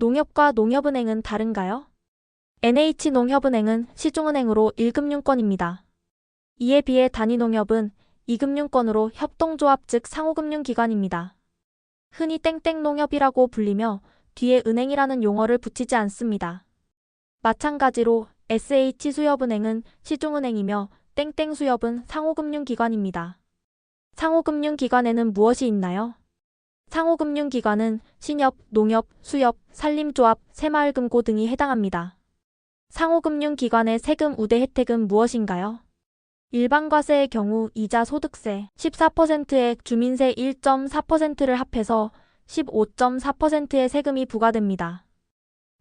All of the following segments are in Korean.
농협과 농협은행은 다른가요? NH농협은행은 시중은행으로 1금융권입니다. 이에 비해 단위농협은 2금융권으로 협동조합 즉 상호금융기관입니다. 흔히 땡땡농협이라고 불리며 뒤에 은행이라는 용어를 붙이지 않습니다. 마찬가지로 SH수협은행은 시중은행이며 땡땡수협은 상호금융기관입니다. 상호금융기관에는 무엇이 있나요? 상호금융기관은 신협, 농협, 수협, 산림조합, 새마을금고 등이 해당합니다. 상호금융기관의 세금 우대 혜택은 무엇인가요? 일반과세의 경우 이자 소득세 14%에 주민세 1.4%를 합해서 15.4%의 세금이 부과됩니다.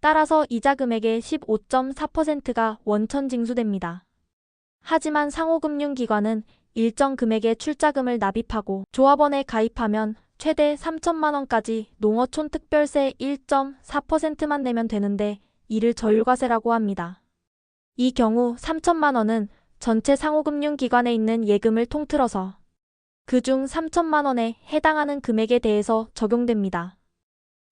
따라서 이자 금액의 15.4%가 원천 징수됩니다. 하지만 상호금융기관은 일정 금액의 출자금을 납입하고 조합원에 가입하면 최대 3천만 원까지 농어촌 특별세 1.4%만 내면 되는데 이를 저율과세라고 합니다. 이 경우 3천만 원은 전체 상호금융 기관에 있는 예금을 통틀어서 그중 3천만 원에 해당하는 금액에 대해서 적용됩니다.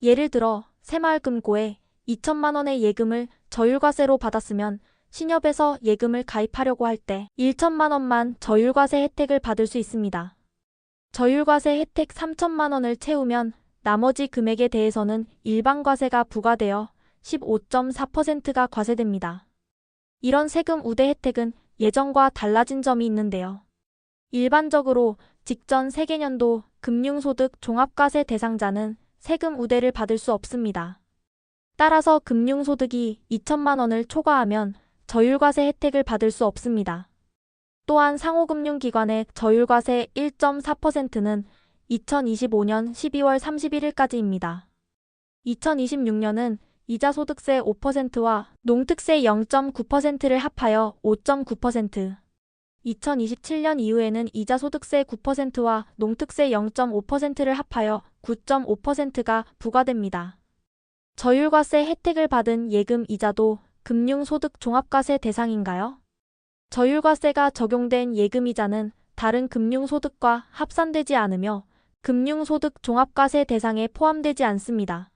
예를 들어 새마을금고에 2천만 원의 예금을 저율과세로 받았으면 신협에서 예금을 가입하려고 할 때 1천만 원만 저율과세 혜택을 받을 수 있습니다. 저율과세 혜택 3천만 원을 채우면 나머지 금액에 대해서는 일반과세가 부과되어 15.4%가 과세됩니다. 이런 세금 우대 혜택은 예전과 달라진 점이 있는데요. 일반적으로 직전 세계년도 금융소득 종합과세 대상자는 세금 우대를 받을 수 없습니다. 따라서 금융소득이 2천만 원을 초과하면 저율과세 혜택을 받을 수 없습니다. 또한 상호금융기관의 저율과세 1.4%는 2025년 12월 31일까지입니다. 2026년은 이자소득세 5%와 농특세 0.9%를 합하여 5.9%, 2027년 이후에는 이자소득세 9%와 농특세 0.5%를 합하여 9.5%가 부과됩니다. 저율과세 혜택을 받은 예금 이자도 금융소득 종합과세 대상인가요? 저율과세가 적용된 예금이자는 다른 금융소득과 합산되지 않으며 금융소득 종합과세 대상에 포함되지 않습니다.